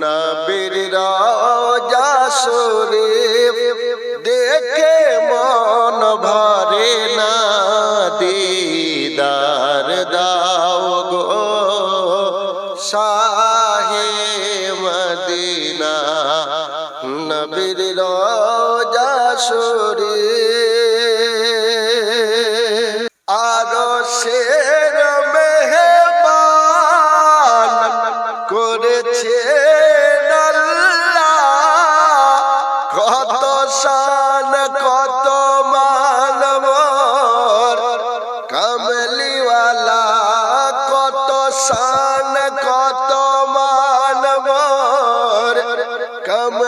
নবীর রাজা come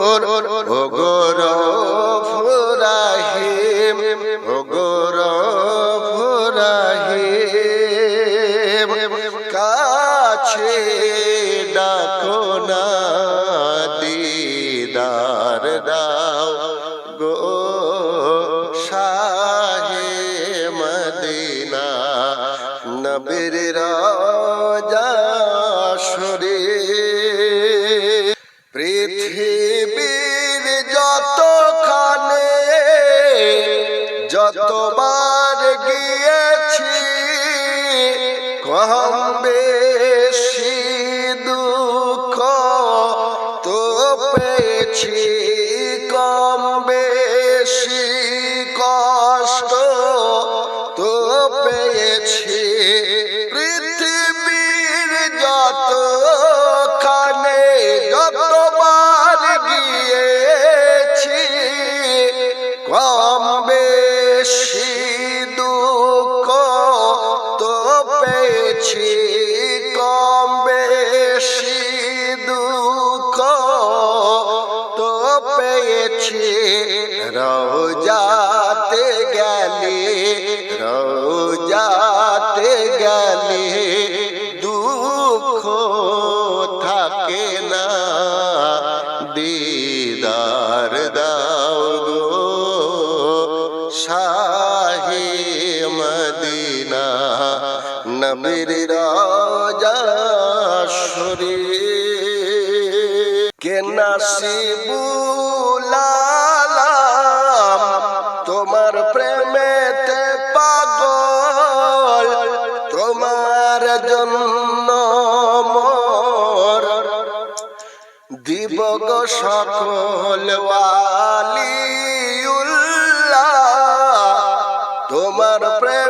ওগর ফুরাহিম ওগর ফুরাহিম কাছে ডাকো না দিদার দাও গো শাহে মদিনা নবীর রাজা তো পেয়েছি রোজাতে গেলে রোজাতে গেলে, দুঃখ থাকে না, দিদার দাও গো, শাহে মদিনা, নবীর রাজা নাসিবুলালাম তোমার প্রেমেতে পাগল তোমার জন্য মোর। দিব গো সকল ওয়ালিউল্লাহ তোমার প্রেমেতে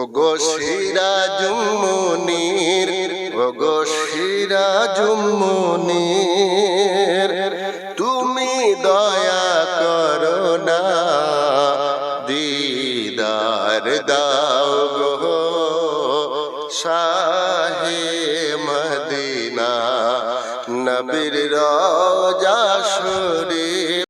ও গো সিরাজুমনির ও গো সিরাজুমনির তুমি দয়া করো না, দিদার দাও গো শাহে মদিনা, নবীর রাজা